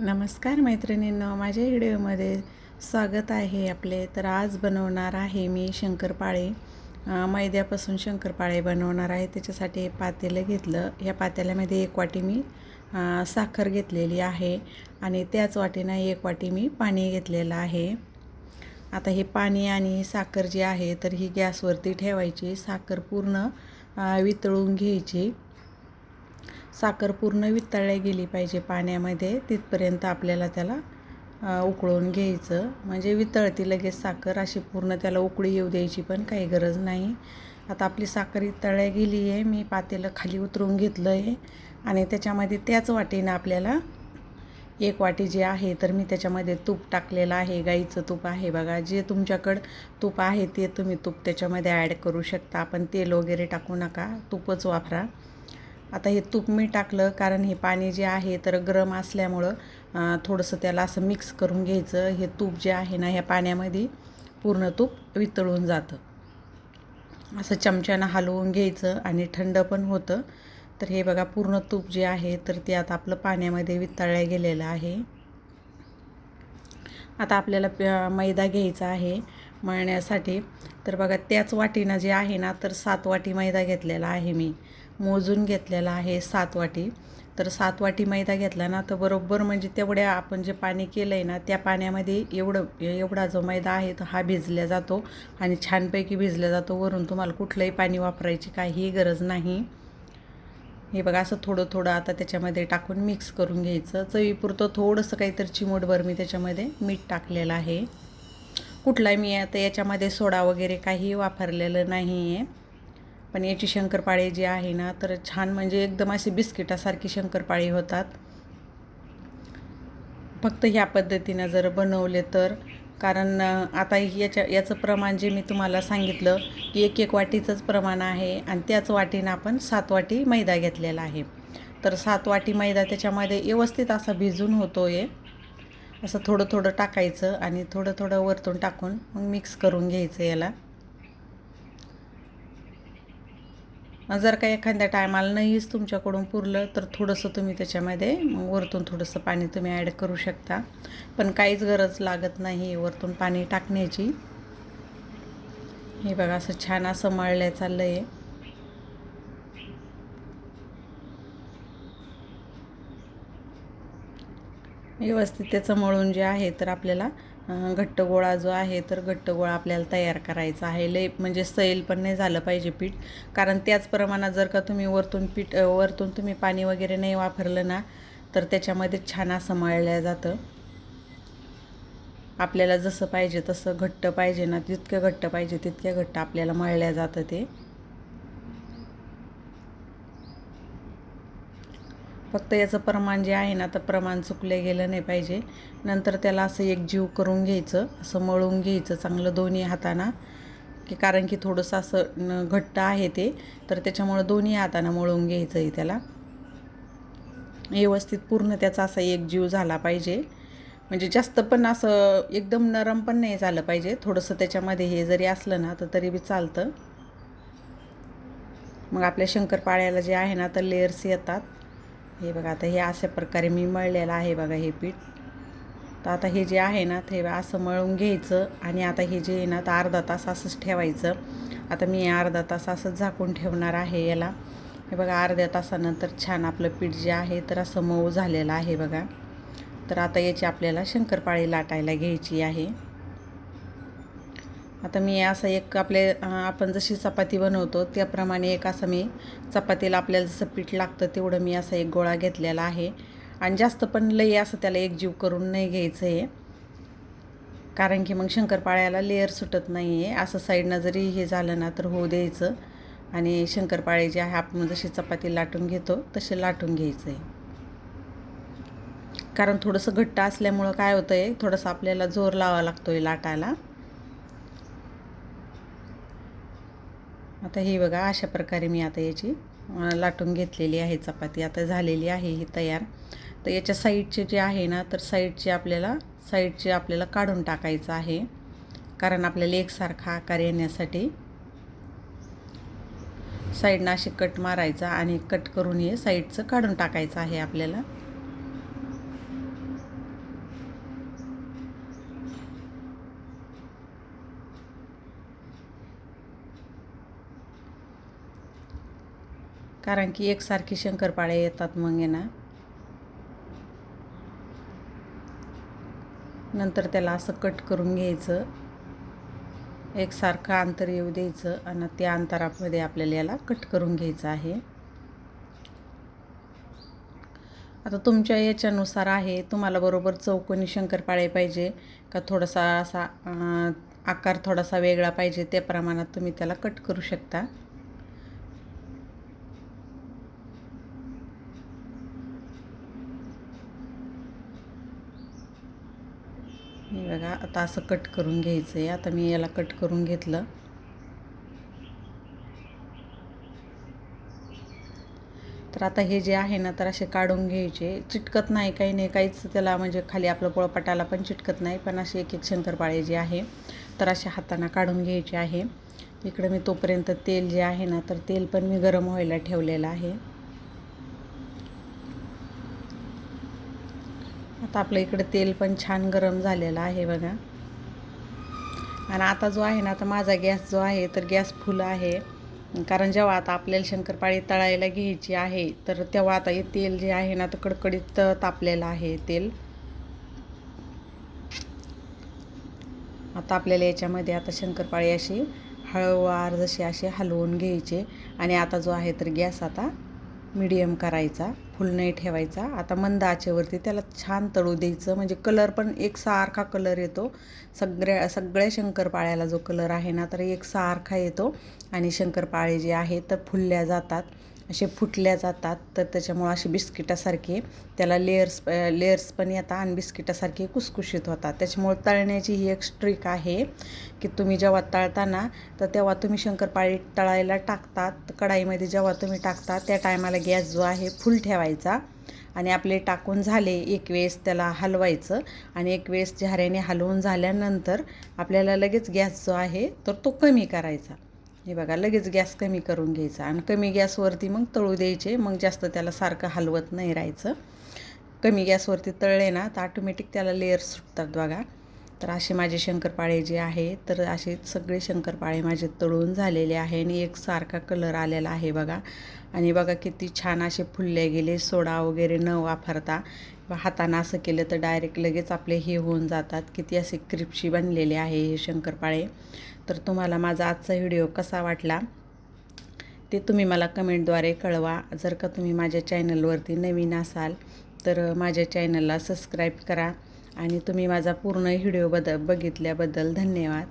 नमस्कार मैत्रिणींनो माझ्या व्हिडिओमध्ये स्वागत आहे आपले. तर आज बनवणार आहे मी शंकरपाळे. मैद्यापासून शंकरपाळे बनवणार आहे. त्याच्यासाठी पातेलं घेतलं. ह्या पातेल्यामध्ये एक वाटी मी साखर घेतलेली आहे आणि त्याच वाटीनं एक वाटी मी पाणी घेतलेलं आहे. आता हे पाणी आणि साखर जी आहे तर ही गॅसवरती ठेवायची. साखर पूर्ण वितळून घ्यायची. साखर पूर्ण वितळली गेली पाहिजे पाण्यामध्ये तिथपर्यंत आपल्याला त्याला उकळून घ्यायचं. म्हणजे वितळती लगेच साखर अशी पूर्ण त्याला उकळी येऊ द्यायची पण काही गरज नाही. आता आपली साखर वितळल्या गेली आहे मी पातेलं खाली उतरून घेतलं आहे आणि त्याच्यामध्ये त्याच वाटीनं आपल्याला एक वाटी जे आहे तर मी त्याच्यामध्ये तूप टाकलेलं आहे गाईचं तूप आहे बघा. जे तुमच्याकडं तूप आहे ते तुम्ही तूप त्याच्यामध्ये ॲड करू शकता. आपण तेल वगैरे टाकू नका तूपच वापरा. आता हे तूप मी टाकलं कारण हे पाणी जे आहे तर गरम असल्यामुळं थोडंसं त्याला असं मिक्स करून घ्यायचं. हे तूप जे आहे ना ह्या पाण्यामध्ये पूर्ण तूप वितळून जातं. असं चमच्यानं हलवून घ्यायचं आणि थंड पण होतं. तर हे बघा पूर्ण तूप जे आहे तर ते आता आपलं पाण्यामध्ये वितळल्या गेलेलं आहे. आता आपल्याला प- मैदा घ्यायचा आहे मळण्यासाठी. तर बघा त्याच वाटीनं जे आहे ना तर सात वाटी मैदा घेतलेला आहे मी. मोजून घेतलेला आहे सात वाटी. तर सात वाटी मैदा घेतला ना तर बरोबर म्हणजे तेवढ्या आपण जे पाणी केलं आहे ना त्या पाण्यामध्ये एवढं एवढा जो मैदा आहे तो हा भिजला जातो आणि छानपैकी भिजला जातो. वरून तुम्हाला कुठलंही पाणी वापरायची काहीही गरज नाही. हे बघा असं थोडं थोडं आता त्याच्यामध्ये टाकून मिक्स करून घ्यायचं. चवीपुरतं थोडंसं काहीतरी चिमूटभर मी त्याच्यामध्ये मीठ टाकलेलं आहे. कुठलाही मी आता याच्यामध्ये सोडा वगैरे काही वापरलेलं नाही आहे पण याची शंकरपाळी जी आहे ना तर छान म्हणजे एकदम अशी बिस्किटासारखी शंकरपाळी होतात. फक्त ह्या पद्धतीनं जर बनवले तर कारण आता याच्या याचं प्रमाण जे मी तुम्हाला सांगितलं की एक एक वाटीचंच प्रमाण आहे आणि त्याच वाटीनं आपण सात वाटी मैदा घेतलेला आहे. तर सात वाटी मैदा त्याच्यामध्ये व्यवस्थित असा भिजून होतो आहे असं थोडं थोडं टाकायचं आणि थोडं थोडं वरतून टाकून मग मिक्स करून घ्यायचं याला. जर का एखाद्या टायमाला नाहीच तुमच्याकडून पुरलं तर थोडंसं तुम्ही त्याच्यामध्ये वरतून थोडंसं पाणी तुम्ही ॲड करू शकता. पण काहीच गरज लागत नाही वरतून पाणी टाकण्याची. हे बघा असं छान असं मळल्या चाललं आहे व्यवस्थित त्याचं मळून जे आहे तर आपल्याला घट्ट गोळा जो आहे तर घट्ट गोळा आपल्याला तयार करायचा आहे. लय म्हणजे सैल पण नाही झालं पाहिजे पीठ. कारण त्याच प्रमाणात जर का तुम्ही वरतून पीठ वरतून तुम्ही पाणी वगैरे नाही वापरलं ना तर त्याच्यामध्ये छान असं मळलं जातं. आपल्याला जसं पाहिजे तसं घट्ट पाहिजे ना जितकं घट्ट पाहिजे तितक्या घट्ट आपल्याला मळल्या जातं ते. फक्त याचं प्रमाण जे आहे ना तर प्रमाण चुकले गेलं नाही पाहिजे. नंतर त्याला असं एक जीव करून घ्यायचं असं मळून घ्यायचं चांगलं दोन्ही हाताना. की कारण की थोडंसं असं न- घट्ट आहे ते तर त्याच्यामुळं दोन्ही हाताना मळून घ्यायचं आहे त्याला. व्यवस्थित पूर्ण त्याचा असा एक जीव झाला पाहिजे. म्हणजे जास्त पण असं एकदम नरम पण नाही झालं पाहिजे. थोडंसं त्याच्यामध्ये हे जरी असलं ना तर तरी बी चालतं. मग आपल्या शंकरपाळ्याला जे आहे ना तर लेयर्स येतात. हे बघा आता हे अशा प्रकारे मी मळलेलं आहे बघा हे पीठ. तर आता हे जे आहे ना ते असं मळून घ्यायचं आणि आता हे जे आहे ना तर अर्धा तास असंच ठेवायचं. आता मी अर्धा तास असंच झाकून ठेवणार आहे याला. हे बघा अर्ध्या तासानंतर छान आपलं पीठ जे आहे तर असं मऊ झालेलं आहे बघा. तर आता याची आपल्याला शंकरपाळी लाटायला घ्यायची आहे. आता मी असं एक आपले आपण जशी चपाती बनवतो त्याप्रमाणे एक असं मी चपातीला आपल्याला जसं पीठ लागतं तेवढं मी असा एक गोळा घेतलेला आहे. आणि जास्त पण लई असं त्याला एक जीव करून नाही घ्यायचं आहे कारण की मग शंकरपाळ्याला लेअर सुटत नाही आहे असं साईडनं जरी हे झालं ना तर होऊ द्यायचं. आणि शंकरपाळे जे आहे आपण जशी चपाती लाटून घेतो तसे लाटून घ्यायचं आहे कारण थोडंसं घट्ट असल्यामुळं काय होतं आहे थोडंसं आपल्याला जोर लावा लागतो आहे लाटायला. आता हे बघा अशा प्रकारे मी आता याची लाटून घेतलेली आहे चपाती. आता झालेली आहे ही तयार. तर याच्या साईडचे जे आहे ना तर साईडचे आपल्याला साईडचे आपल्याला काढून टाकायचं आहे. कारण आपल्याला एकसारखा आकार येण्यासाठी साईडनं अशी कट मारायचा आणि कट करून हे साईडचं काढून टाकायचं आहे आपल्याला. कारण की एकसारखी शंकरपाळे येतात मग ना. नंतर त्याला असं कट करून घ्यायचं. एकसारखं अंतर येऊ द्यायचं आणि त्या अंतरामध्ये आपल्याला याला कट करून घ्यायचं आहे. आता तुमच्या याच्यानुसार आहे तुम्हाला बरोबर चौकोनी शंकरपाळे पाहिजे का थोडासा असा आकार थोडासा वेगळा पाहिजे त्या प्रमाणात तुम्ही त्याला कट करू शकता हे बघा आता असं कट करून घ्यायचं आहे आता मी याला कट करून घेतलं. तर आता हे जे आहे ना तर असे काढून घ्यायचे. चिटकत नाही काही नाही. काहीच त्याला म्हणजे खाली आपलं पोळपाटाला पण चिटकत नाही. पण असे एक एक शंकरपाळे जे आहे तर असे हाताना काढून घ्यायचे आहे. इकडं मी तोपर्यंत तेल जे आहे ना तर तेल पण मी गरम व्हायला ठेवलेलं आहे. आता आपलं इकडे तेल पण छान गरम झालेलं आहे बघा. आणि आता जो आहे ना आता माझा गॅस जो आहे तर गॅस फुल आहे. कारण जेव्हा आता आपल्याला शंकरपाळी तळायला घ्यायची आहे तर तेव्हा आता हे तेल जे आहे ना तर कडकडीत तापलेलं आहे तेल. आता आपल्याला याच्यामध्ये आता शंकरपाळी अशी हळूवार जशी अशी हलवून घ्यायचे. आणि आता जो आहे तर गॅस आता मिडियम करायचा फुल नाही ठेवायचा. आता मंद आचेवरती त्याला छान तळू द्यायचं. म्हणजे कलर पण एकसारखा कलर येतो. सगळ्या सगळ्या शंकरपाळ्याला जो कलर आहे ना तर एकसारखा येतो. आणि शंकरपाळे जे आहे तर फुलल्या जातात. असे फुटल्या जातात तर त्याच्यामुळं असे बिस्किटासारखे त्याला लेअर्स लेअर्स पण येतात आणि बिस्किटासारखे कुसकुशीत होतात. त्याच्यामुळं तळण्याची ही एक स्ट्रिक आहे की तुम्ही जेव्हा तळताना तर तेव्हा तुम्ही शंकरपाळी तळायला टाकतात. कढाईमध्ये जेव्हा तुम्ही टाकता त्या टायमाला गॅस जो आहे फुल ठेवायचा आणि आपले टाकून झाले एक वेळेस त्याला हलवायचं आणि एक वेळेस झाऱ्याने हलवून झाल्यानंतर आपल्याला लगेच गॅस जो आहे तर तो कमी करायचा. हे बघा लगेच गॅस कमी करून घ्यायचा आणि कमी गॅसवरती मग तळू द्यायचे. मग जास्त त्याला सारखं हलवत नाही राहायचं. कमी गॅसवरती तळले ना तर ऑटोमॅटिक त्याला लेअर सुटतात बघा. तर असे माझे शंकरपाळे जे आहे तर असे सगळे शंकरपाळे माझे तळून झालेले आहे आणि एक सारखा कलर आलेला आहे बघा. आणि बघा किती छान असे फुलले गेले सोडा वगैरे न वापरता. हातानं असं केलं तर डायरेक्ट लगेच आपले हे होऊन जातात. किती असे क्रिप्शी बनलेले आहे हे शंकरपाळे. तर तुम्हाला माझा आजचा व्हिडिओ कसा वाटला ते तुम्ही मला कमेंटद्वारे कळवा. जर का तुम्ही माझ्या चॅनलवरती नवीन असाल तर माझ्या चॅनलला सबस्क्राईब करा आणि तुम्ही माझा पूर्ण व्हिडिओ बद बघितल्याबद्दल धन्यवाद.